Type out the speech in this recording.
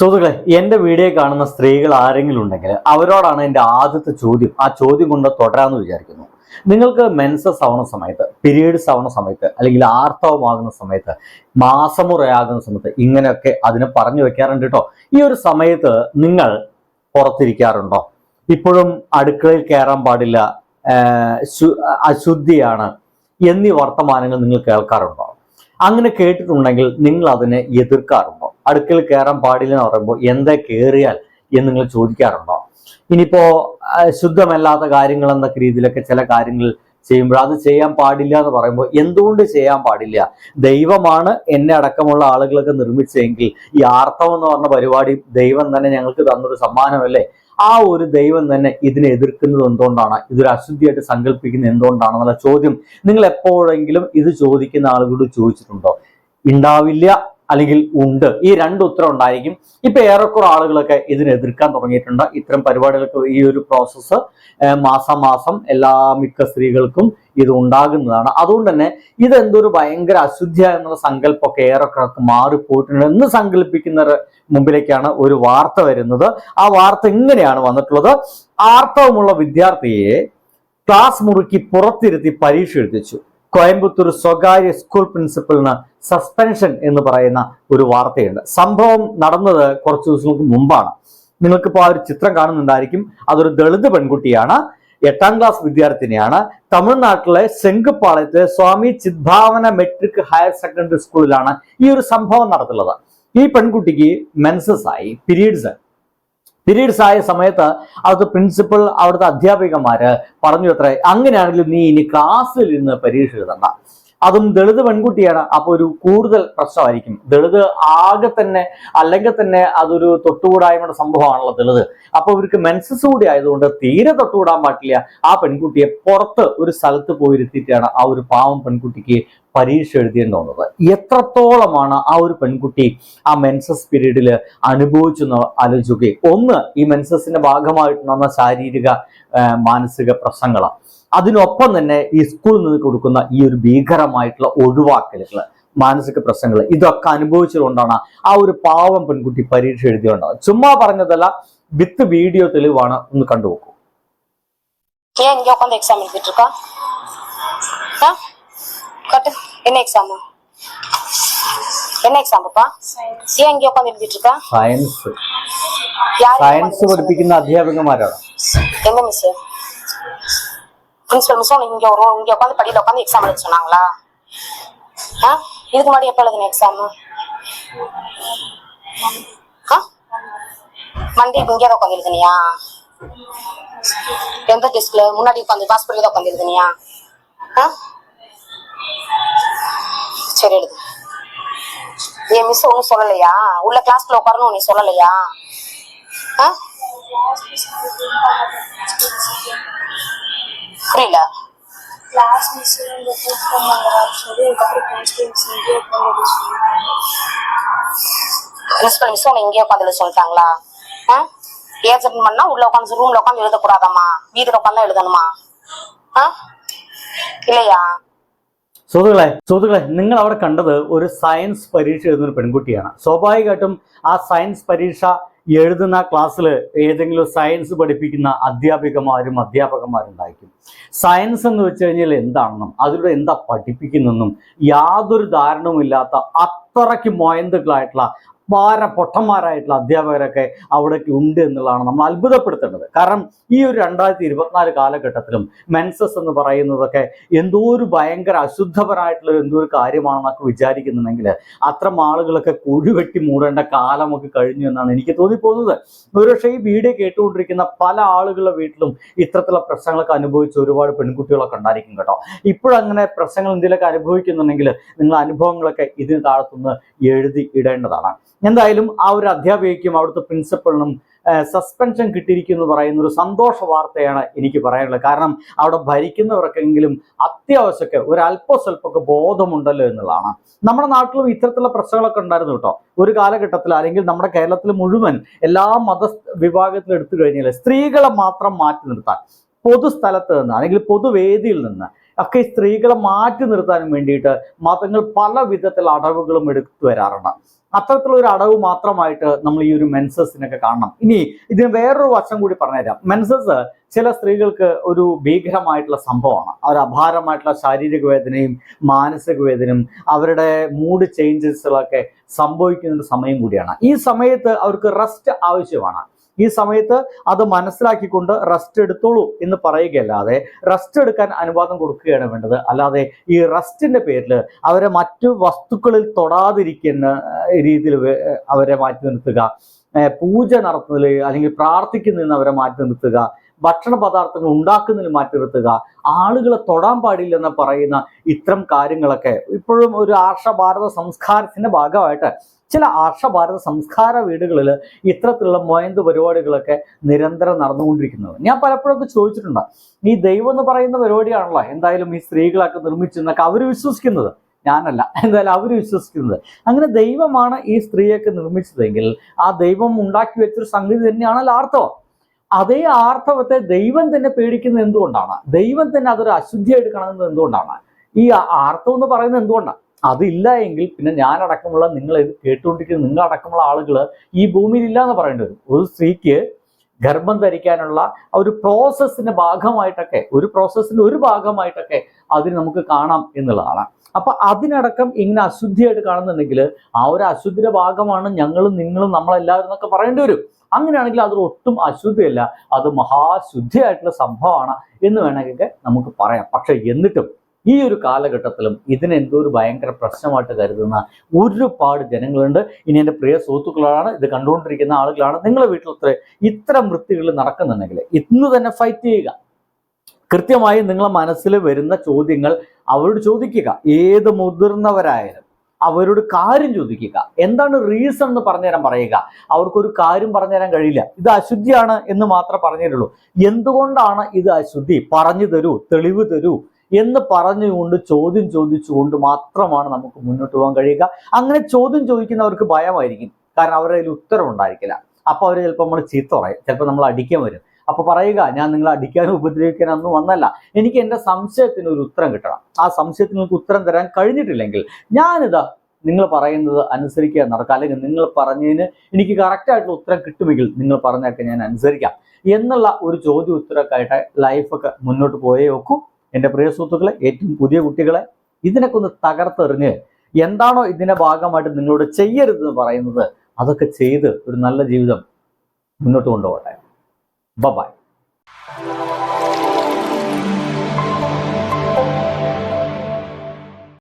സുഹൃത്തുക്കളെ എന്റെ വീഡിയോ കാണുന്ന സ്ത്രീകൾ ആരെങ്കിലും ഉണ്ടെങ്കിൽ അവരോടാണ് എന്റെ ആദ്യത്തെ ചോദ്യം. ആ ചോദ്യം കൊണ്ട് തുടരാമെന്ന് വിചാരിക്കുന്നു. നിങ്ങൾക്ക് മെൻസസ് ആവുന്ന സമയത്ത് പീരീഡ്സ് ആവുന്ന സമയത്ത് അല്ലെങ്കിൽ ആർത്തവമാകുന്ന സമയത്ത് മാസമുറയാകുന്ന സമയത്ത് ഇങ്ങനെയൊക്കെ അതിനെ പറഞ്ഞു വെക്കാറുണ്ട് കേട്ടോ ഈ ഒരു സമയത്ത് നിങ്ങൾ പുറത്തിരിക്കാറുണ്ടോ? ഇപ്പോഴും അടുക്കളയിൽ കയറാൻ പാടില്ല അശുദ്ധിയാണ് എന്നീ വർത്തമാനങ്ങൾ നിങ്ങൾ കേൾക്കാറുണ്ടോ? അങ്ങനെ കേട്ടിട്ടുണ്ടെങ്കിൽ നിങ്ങൾ അതിനെ എതിർക്കാറുണ്ടോ? അടുക്കളയിൽ കയറാൻ പാടില്ല എന്ന് പറയുമ്പോൾ എന്താ കയറിയാൽ എന്ന് നിങ്ങൾ ചോദിക്കാറുണ്ടോ? ഇനിയിപ്പോ ശുദ്ധമല്ലാത്ത കാര്യങ്ങൾ എന്നൊക്കെ രീതിയിലൊക്കെ ചില കാര്യങ്ങൾ ചെയ്യുമ്പോൾ അത് ചെയ്യാൻ പാടില്ല എന്ന് പറയുമ്പോൾ എന്തുകൊണ്ട് ചെയ്യാൻ പാടില്ല? ദൈവമാണ് എന്നെ അടക്കമുള്ള ആളുകളൊക്കെ നിർമ്മിച്ചതെങ്കിൽ ഈ ആർത്തവം എന്ന് പറഞ്ഞ പരിപാടി ദൈവം തന്നെ ഞങ്ങൾക്ക് തന്നൊരു സമ്മാനമല്ലേ? ആ ഒരു ദൈവം തന്നെ ഇതിനെ എതിർക്കുന്നത് എന്തുകൊണ്ടാണ്? ഇതൊരു അശുദ്ധിയായിട്ട് സങ്കല്പിക്കുന്നത് എന്തുകൊണ്ടാണെന്നുള്ള ചോദ്യം നിങ്ങൾ എപ്പോഴെങ്കിലും ഇത് ചോദിക്കുന്ന ആളുകളോട് ചോദിച്ചിട്ടുണ്ടോ? ഉണ്ടാവില്ല അല്ലെങ്കിൽ ഉണ്ട്. ഈ രണ്ട് ഉത്തരം ഉണ്ടായിരിക്കും. ഇപ്പൊ ഏറെക്കുറെ ആളുകളൊക്കെ ഇതിനെ എതിർക്കാൻ തുടങ്ങിയിട്ടുണ്ട്. ഇത്തരം പരിപാടികൾക്ക് ഈ ഒരു പ്രോസസ്സ് മാസം എല്ലാ മിക്ക സ്ത്രീകൾക്കും ഇത് ഉണ്ടാകുന്നതാണ്. അതുകൊണ്ട് തന്നെ ഇതെന്തൊരു ഭയങ്കര അശുദ്ധിയ എന്നുള്ള സങ്കല്പമൊക്കെ ഏറെക്കുറെ മാറിപ്പോയിട്ടുണ്ട് എന്ന് സങ്കല്പിക്കുന്ന മുമ്പിലേക്കാണ് ഒരു വാർത്ത വരുന്നത്. ആ വാർത്ത ഇങ്ങനെയാണ് വന്നിട്ടുള്ളത്. ആർത്തവമുള്ള വിദ്യാർത്ഥിയെ ക്ലാസ് മുറുക്കി പുറത്തിരുത്തി പരീക്ഷ എഴുതിച്ചു. കോയമ്പത്തൂർ സ്വകാര്യ സ്കൂൾ പ്രിൻസിപ്പലിന് സസ്പെൻഷൻ എന്ന് പറയുന്ന ഒരു വാർത്തയുണ്ട്. സംഭവം നടന്നത് കുറച്ച് ദിവസങ്ങൾക്ക് മുമ്പാണ്. നിങ്ങൾക്കിപ്പോൾ ആ ഒരു ചിത്രം കാണുന്നുണ്ടായിരിക്കും. അതൊരു ദളിത് പെൺകുട്ടിയാണ്. എട്ടാം ക്ലാസ് വിദ്യാർത്ഥിനിയാണ്. തമിഴ്നാട്ടിലെ സെങ്കുപ്പാളയത്തിലെ Swami Chidbhavana matric higher secondary സ്കൂളിലാണ് ഈ ഒരു സംഭവം നടത്തുള്ളത് ഈ പെൺകുട്ടിക്ക് മെൻസസ് ആയി പീരീഡ്സ് പീരീഡ്സ് ആയ സമയത്ത് അവിടുത്തെ പ്രിൻസിപ്പൽ അവിടുത്തെ അധ്യാപികമാര് പറഞ്ഞു അത്രേ അങ്ങനെയാണെങ്കിൽ നീ ഇനി ക്ലാസ്സിൽ ഇരുന്ന് പരീക്ഷ എഴുതണ്ട. അതും ദളിത് പെൺകുട്ടിയാണ്. അപ്പോൾ ഒരു കൂടുതൽ പ്രശ്നമായിരിക്കും. ദളിത് ആകെ തന്നെ അല്ലെങ്കിൽ തന്നെ അതൊരു തൊട്ടുകൂടായ്മയുടെ സംഭവമാണല്ലോ ദളിത്. അപ്പോൾ ഇവർക്ക് മെൻസസ് കൂടി ആയതുകൊണ്ട് തീരെ തൊട്ടുകൂടാൻ പാടില്ല. ആ പെൺകുട്ടിയെ പുറത്ത് ഒരു സ്ഥലത്ത് പോയിരുത്തിയിട്ടാണ് ആ ഒരു പാവം പെൺകുട്ടിക്ക് പരീക്ഷ എഴുതിയെന്ന് തോന്നുന്നത്. എത്രത്തോളമാണ് ആ ഒരു പെൺകുട്ടി ആ മെൻസസ് പീരീഡിൽ അനുഭവിച്ചെന്ന് ആലോചിക്കുകയും ഒന്ന് ഈ മെൻസസിന്റെ ഭാഗമായിട്ടുണ്ടാകുന്ന ശാരീരിക മാനസിക പ്രശ്നങ്ങളാണ്. അതിനൊപ്പം തന്നെ ഈ സ്കൂളിൽ നിന്ന് കൊടുക്കുന്ന ഈ ഒരു ഭീകരമായിട്ടുള്ള ഒഴിവാക്കലുകൾ മാനസിക പ്രശ്നങ്ങൾ ഇതൊക്കെ അനുഭവിച്ചതുകൊണ്ടാണ് ആ ഒരു പാവം പെൺകുട്ടി പരീക്ഷ എഴുതിയുണ്ടത് ചുമ്മാ പറഞ്ഞതല്ല വിത്ത് വീഡിയോ തെളിവാണ് ഒന്ന് കണ്ടുപോക്കൂ ஏன் இங்க உட்காந்து எக்ஸாம் எழுதிட்டு இருக்கா ஆ? கட்டு என்ன எக்ஸாம் என்ன எக்ஸாம்ப்பா ஏன் இங்க உட்காந்து எழுதிட்டு இருக்கா സയൻസ് யார் സയൻസ് പഠിപ്പിക്കുന്ന അധ്യാപികമാരാണ് எந்த மிஸ் பிரின்சிபல் மிஸ் இங்க ஒரு இங்க உட்காந்து படியில உட்காந்து எக்ஸாம் எழுத சொன்னாங்களா ஆ இதுக்கு முன்னாடி எப்ப எழுதுன எக்ஸாம் ஆ மண்டே இப்ப இங்கே உட்காந்து எழுதுனியா எந்த டெஸ்க்ல முன்னாடி உட்காந்து பாஸ் பண்ணி உட்காந்து எழுதுனியா ஆ சரி எழுது என் மிஸ் ஒன்றும் சொல்லலையா? உள்ள கிளாஸ்ல உட்காரணும் நீ சொல்லலையா? புரியல? கிளாஸ் மிஸ் வந்து ஹெல்ப் பண்ணாங்கன்னு சொல்லி அதுக்கப்புறம் பிரின்சிபல் இங்கே உட்காந்து பிரின்சிபல் மிஸ் உன்னை இங்கே உட்காந்து எழுத சொல்லிட்டாங்களா உட்காந்து ரூம்ல உட்காந்து எழுதக்கூடாதாம்மா? வீதியில் உட்காந்து எழுதணுமா? ஆ? இல்லையா? സുഹൃത്തുക്കളെ സുഹൃത്തുക്കളെ നിങ്ങൾ അവിടെ കണ്ടത് ഒരു സയൻസ് പരീക്ഷ എഴുതുന്ന ഒരു പെൺകുട്ടിയാണ്. സ്വാഭാവികമായിട്ടും ആ സയൻസ് പരീക്ഷ എഴുതുന്ന ക്ലാസ്സിൽ ഏതെങ്കിലും സയൻസ് പഠിപ്പിക്കുന്ന അധ്യാപികമാരും അധ്യാപകന്മാരും ഉണ്ടായിരിക്കും സയൻസ് എന്ന് വെച്ച് കഴിഞ്ഞാൽ എന്താണെന്നും അതിലൂടെ എന്താ പഠിപ്പിക്കുന്നെന്നും യാതൊരു ധാരണവുമില്ലാത്ത അത്രയ്ക്ക് മൊയന്തുക്കളായിട്ടുള്ള ഭാര പൊട്ടന്മാരായിട്ടുള്ള അധ്യാപകരൊക്കെ അവിടേക്ക് ഉണ്ട് എന്നുള്ളതാണ് നമ്മൾ അത്ഭുതപ്പെടുത്തേണ്ടത്. കാരണം ഈ ഒരു രണ്ടായിരത്തി ഇരുപത്തിനാല് കാലഘട്ടത്തിലും മെൻസസ് എന്ന് പറയുന്നതൊക്കെ എന്തോ ഒരു ഭയങ്കര അശുദ്ധപരമായിട്ടുള്ള എന്തോ ഒരു കാര്യമാണെന്നൊക്കെ വിചാരിക്കുന്നുണ്ടെങ്കിൽ അത്തരം ആളുകളൊക്കെ കുഴിവെട്ടി മൂടേണ്ട കാലമൊക്കെ കഴിഞ്ഞു എന്നാണ് എനിക്ക് തോന്നിപ്പോകുന്നത്. ഒരുപക്ഷെ ഈ വീഡിയോ കേട്ടുകൊണ്ടിരിക്കുന്ന പല ആളുകളുടെ വീട്ടിലും ഇത്തരത്തിലുള്ള പ്രശ്നങ്ങളൊക്കെ അനുഭവിച്ച ഒരുപാട് പെൺകുട്ടികളൊക്കെ ഉണ്ടായിരിക്കും കേട്ടോ. ഇപ്പോഴങ്ങനെ പ്രശ്നങ്ങൾ എന്തെങ്കിലുമൊക്കെ അനുഭവിക്കുന്നുണ്ടെങ്കിൽ നിങ്ങൾ അനുഭവങ്ങളൊക്കെ ഇതിന് താഴത്തുനിന്ന് എഴുതി ഇടേണ്ടതാണ്. എന്തായാലും ആ ഒരു അധ്യാപികയ്ക്കും അവിടുത്തെ പ്രിൻസിപ്പളിനും സസ്പെൻഷൻ കിട്ടിയിരിക്കുന്നു പറയുന്ന ഒരു സന്തോഷ വാർത്തയാണ് എനിക്ക് പറയാനുള്ളത്. കാരണം അവിടെ ഭരിക്കുന്നവർക്കെങ്കിലും അത്യാവശ്യമൊക്കെ ഒരു അല്പസ്വല്പമൊക്കെ ബോധമുണ്ടല്ലോ എന്നുള്ളതാണ്. നമ്മുടെ നാട്ടിലും ഇത്തരത്തിലുള്ള പ്രശ്നങ്ങളൊക്കെ ഉണ്ടായിരുന്നു കേട്ടോ. ഒരു കാലഘട്ടത്തിൽ അല്ലെങ്കിൽ നമ്മുടെ കേരളത്തിൽ മുഴുവൻ എല്ലാ മത വിഭാഗത്തിലും എടുത്തു കഴിഞ്ഞാൽ സ്ത്രീകളെ മാത്രം മാറ്റി നിർത്താൻ പൊതുസ്ഥലത്ത് നിന്ന് അല്ലെങ്കിൽ പൊതുവേദിയിൽ നിന്ന് ഒക്കെ സ്ത്രീകളെ മാറ്റി നിർത്താനും വേണ്ടിയിട്ട് മതങ്ങൾ പല വിധത്തിൽ അടവുകളും എടുത്തു വരാറുണ്ട്. അത്തരത്തിലുള്ള ഒരു അടവ് മാത്രമായിട്ട് നമ്മൾ ഈ ഒരു മെൻസസിനൊക്കെ കാണണം. ഇനി ഇതിന് വേറൊരു വശം കൂടി പറഞ്ഞുതരാം. മെൻസസ് ചില സ്ത്രീകൾക്ക് ഒരു ഭീകരമായിട്ടുള്ള സംഭവമാണ്. അവർ അപാരമായിട്ടുള്ള ശാരീരിക വേദനയും മാനസിക വേദനയും അവരുടെ മൂഡ് ചേഞ്ചസുകളൊക്കെ സംഭവിക്കുന്ന ഒരു സമയം കൂടിയാണ്. ഈ സമയത്ത് അവർക്ക് റെസ്റ്റ് ആവശ്യമാണ്. ഈ സമയത്ത് അത് മനസ്സിലാക്കിക്കൊണ്ട് റെസ്റ്റ് എടുത്തോളൂ എന്ന് പറയുകയല്ലാതെ റെസ്റ്റ് എടുക്കാൻ അനുവാദം കൊടുക്കുകയാണ് വേണ്ടത്. അല്ലാതെ ഈ റെസ്റ്റിന്റെ പേരിൽ അവരെ മറ്റു വസ്തുക്കളിൽ തൊടാതിരിക്കുന്ന രീതിയിൽ അവരെ മാറ്റി നിർത്തുക. പൂജ നടത്തുന്നതിൽ അല്ലെങ്കിൽ പ്രാർത്ഥിക്കുന്നതിൽ നിന്ന് അവരെ മാറ്റി നിർത്തുക. ഭക്ഷണ പദാർത്ഥങ്ങൾ ഉണ്ടാക്കുന്നതിൽ മാറ്റി നിർത്തുക ആളുകളെ തൊടാൻ പാടില്ലെന്ന് പറയുന്ന ഇത്തരം കാര്യങ്ങളൊക്കെ ഇപ്പോഴും ഒരു ആർഷഭാരത സംസ്കാരത്തിന്റെ ഭാഗമായിട്ട് ചില ആർഷഭാരത സംസ്കാര വീടുകളിൽ ഇത്തരത്തിലുള്ള മൊയന്ത് പരിപാടികളൊക്കെ നിരന്തരം നടന്നുകൊണ്ടിരിക്കുന്നത്. ഞാൻ പലപ്പോഴൊക്കെ ചോദിച്ചിട്ടുണ്ട് ഈ ദൈവം എന്ന് പറയുന്ന പരിപാടിയാണല്ലോ എന്തായാലും ഈ സ്ത്രീകളൊക്കെ നിർമ്മിച്ചെന്നൊക്കെ അവർ വിശ്വസിക്കുന്നത്? ഞാനല്ല എന്തായാലും അവർ വിശ്വസിക്കുന്നത്. അങ്ങനെ ദൈവമാണ് ഈ സ്ത്രീയൊക്കെ നിർമ്മിച്ചതെങ്കിൽ ആ ദൈവം ഉണ്ടാക്കി വെച്ചൊരു സംഗതി തന്നെയാണല്ലോ ആർത്തവം. അതേ ആർത്തവത്തെ ദൈവം തന്നെ പേടിക്കുന്നത് എന്തുകൊണ്ടാണ്? ദൈവം തന്നെ അതൊരു അശുദ്ധിയായിട്ട് കാണുന്നത് എന്തുകൊണ്ടാണ്? ഈ ആർത്തവം എന്ന് പറയുന്നത് എന്തുകൊണ്ടാണ്? അതില്ല എങ്കിൽ പിന്നെ ഞാനടക്കമുള്ള നിങ്ങൾ ഇത് കേട്ടുകൊണ്ടിരിക്കുന്ന നിങ്ങളടക്കമുള്ള ആളുകൾ ഈ ഭൂമിയിൽ ഇല്ല എന്ന് പറയേണ്ടി വരും. ഒരു സ്ത്രീക്ക് ഗർഭം ധരിക്കാനുള്ള ആ ഒരു പ്രോസസ്സിന്റെ ഭാഗമായിട്ടൊക്കെ ഒരു പ്രോസസ്സിന്റെ ഒരു ഭാഗമായിട്ടൊക്കെ അതിന് നമുക്ക് കാണാം എന്നുള്ളതാണ്. അപ്പൊ അതിനടക്കം ഇങ്ങനെ അശുദ്ധിയായിട്ട് കാണുന്നുണ്ടെങ്കിൽ ആ ഒരു അശുദ്ധിയുടെ ഭാഗമാണ് ഞങ്ങളും നിങ്ങളും നമ്മളെല്ലാവരും എന്നൊക്കെ പറയേണ്ടി വരും. അങ്ങനെയാണെങ്കിൽ അത് ഒട്ടും അശുദ്ധിയല്ല അത് മഹാശുദ്ധിയായിട്ടുള്ള സംഭവമാണ് എന്ന് വേണമെങ്കിൽ നമുക്ക് പറയാം. പക്ഷെ എന്നിട്ടും ഈ ഒരു കാലഘട്ടത്തിലും ഇതിനെന്തോ ഒരു ഭയങ്കര പ്രശ്നമായിട്ട് കരുതുന്ന ഒരുപാട് ജനങ്ങളുണ്ട്. ഇനി എന്റെ പ്രിയ സുഹൃത്തുക്കളാണ് ഇത് കണ്ടുകൊണ്ടിരിക്കുന്ന ആളുകളാണ്. നിങ്ങളുടെ വീട്ടിലത്ര ഇത്തരം വൃത്തികൾ നടക്കുന്നുണ്ടെങ്കിൽ ഇന്ന് തന്നെ ഫൈറ്റ് ചെയ്യുക. കൃത്യമായി നിങ്ങളെ മനസ്സിൽ വരുന്ന ചോദ്യങ്ങൾ അവരോട് ചോദിക്കുക. ഏത് മുതിർന്നവരായാലും അവരോട് കാര്യം ചോദിക്കുക. എന്താണ് റീസൺ എന്ന് പറഞ്ഞുതരാൻ പറയുക. അവർക്കൊരു കാര്യം പറഞ്ഞുതരാൻ കഴിയില്ല. ഇത് അശുദ്ധിയാണ് എന്ന് മാത്രമേ പറഞ്ഞുതരുള്ളൂ. എന്തുകൊണ്ടാണ് ഇത് അശുദ്ധി? പറഞ്ഞു തരൂ തെളിവ് തരൂ എന്ന് പറഞ്ഞുകൊണ്ട് ചോദ്യം ചോദിച്ചുകൊണ്ട് മാത്രമാണ് നമുക്ക് മുന്നോട്ട് പോകാൻ കഴിയുക. അങ്ങനെ ചോദ്യം ചോദിക്കുന്നവർക്ക് ഭയമായിരിക്കും. കാരണം അവരുടെ കയ്യിൽ ഉത്തരവുണ്ടായിരിക്കില്ല അപ്പൊ അവർ ചിലപ്പോൾ നമ്മൾ ചീത്ത പറയും. ചിലപ്പോൾ നമ്മൾ അടിക്കാൻ വരും. അപ്പോൾ പറയുക ഞാൻ നിങ്ങളെ അടിക്കാനും ഉപദ്രവിക്കാനും ഒന്നും വന്നല്ല. എനിക്ക് എന്റെ സംശയത്തിന് ഒരു ഉത്തരം കിട്ടണം. ആ സംശയത്തിന് നിങ്ങൾക്ക് ഉത്തരം തരാൻ കഴിഞ്ഞിട്ടില്ലെങ്കിൽ ഞാനിതാ നിങ്ങൾ പറയുന്നത് അനുസരിക്കുക നടക്കുക. അല്ലെങ്കിൽ നിങ്ങൾ പറഞ്ഞതിന് എനിക്ക് കറക്റ്റായിട്ടുള്ള ഉത്തരം കിട്ടുമെങ്കിൽ നിങ്ങൾ പറഞ്ഞൊക്കെ ഞാൻ അനുസരിക്കാം. എന്നുള്ള ഒരു ചോദ്യ ഉത്തരമൊക്കെ ആയിട്ട് ലൈഫൊക്കെ മുന്നോട്ട് പോയേ വെക്കൂ എന്റെ പ്രിയ സുഹൃത്തുക്കളെ ഏറ്റവും പുതിയ കുട്ടികളെ ഇതിനൊക്കെ ഒന്ന് തകർത്തെറിഞ്ഞ് എന്താണോ ഇതിന്റെ ഭാഗമായിട്ട് നിങ്ങളോട് ചെയ്യരുതെന്ന് പറയുന്നത് അതൊക്കെ ചെയ്ത് ഒരു നല്ല ജീവിതം മുന്നോട്ട് കൊണ്ടുപോകട്ടെ. ബൈ